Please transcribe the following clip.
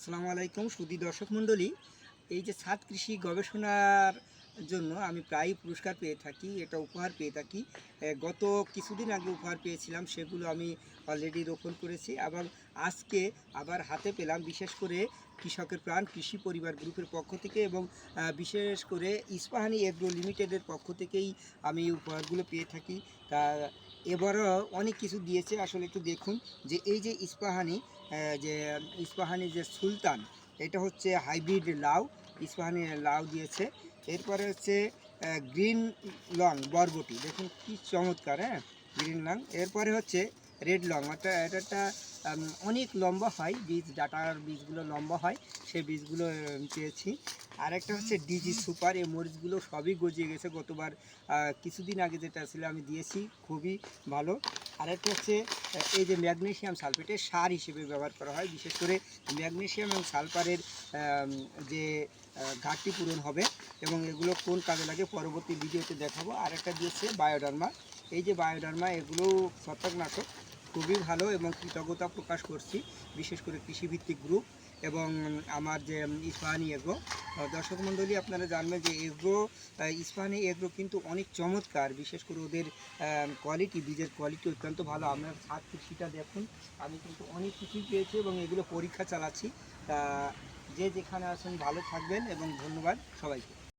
আসসালামু আলাইকুম সুদী দর্শক মণ্ডলী। এই যে ছাদ কৃষি গবেষণার জন্য আমি প্রায়ই পুরস্কার পেয়ে থাকি, এটা উপহার পেয়ে থাকি। গত কিছুদিন আগে উপহার পেয়েছিলাম, সেগুলো আমি অলরেডি রোপণ করেছি। এবং আজকে আবার হাতে পেলাম, বিশেষ করে কৃষকের প্রাণ, কৃষি পরিবার গ্রুপের পক্ষ থেকে এবং বিশেষ করে ইস্পাহানি এগ্রো লিমিটেডের পক্ষ থেকেই আমি উপহারগুলো পেয়ে থাকি। তা এবারও অনেক কিছু দিয়েছে। আসলে একটু দেখুন যে এই যে ইস্পাহানি যে ইস্পাহানি যে সুলতান, এটা হচ্ছে হাইব্রিড লাউ। ইস্পাহানি লাউ দিয়েছে। এরপরে হচ্ছে গ্রিন লং বরবটি। দেখুন কি চমৎকার হ্যাঁ? Green long. এরপরে হচ্ছে রেড লং। অর্থাৎ এটা একটা অনেক লম্বা হয়, বীজ, ডাটার বীজগুলো লম্বা হয়, সেই বীজগুলো পেয়েছি। আর একটা হচ্ছে ডিজি সুপার, এই মরিচগুলো সবই গজিয়ে গেছে গতবার। কিছুদিন আগে যেটা ছিল আমি দিয়েছি, খুবই ভালো। আর একটা হচ্ছে এই যে ম্যাগনেসিয়াম সালফেটে সার হিসেবে ব্যবহার করা হয়, বিশেষ করে ম্যাগনেসিয়াম এবং সালফারের যে ঘাটতি পূরণ হবে এবং এগুলো কোন কাজে লাগে পরবর্তী ভিডিওতে দেখাবো। আর একটা দিয়েছে বায়োডার্মা। এই যে বায়োডার্মা এগুলো ছত্রাকনাশক। খুবই ভালো এবং কৃতজ্ঞতা প্রকাশ করছি, বিশেষ করে কৃষিভিত্তিক গ্রুপ এবং আমার যে ইস্পাহানি এগ্রো। দর্শক মণ্ডলী, আপনারা জানবেন যে এগ্রো ইস্পাহানি এগ্রো কিন্তু অনেক চমৎকার, বিশেষ করে ওদের কোয়ালিটি বীজের কোয়ালিটি অত্যন্ত ভালো। আপনার ছাদ কৃষিটা দেখুন, আমি কিন্তু অনেক কিছুই পেয়েছি এবং এগুলো পরীক্ষা চালাচ্ছি। যে যেখানে আছেন ভালো থাকবেন এবং ধন্যবাদ সবাইকে।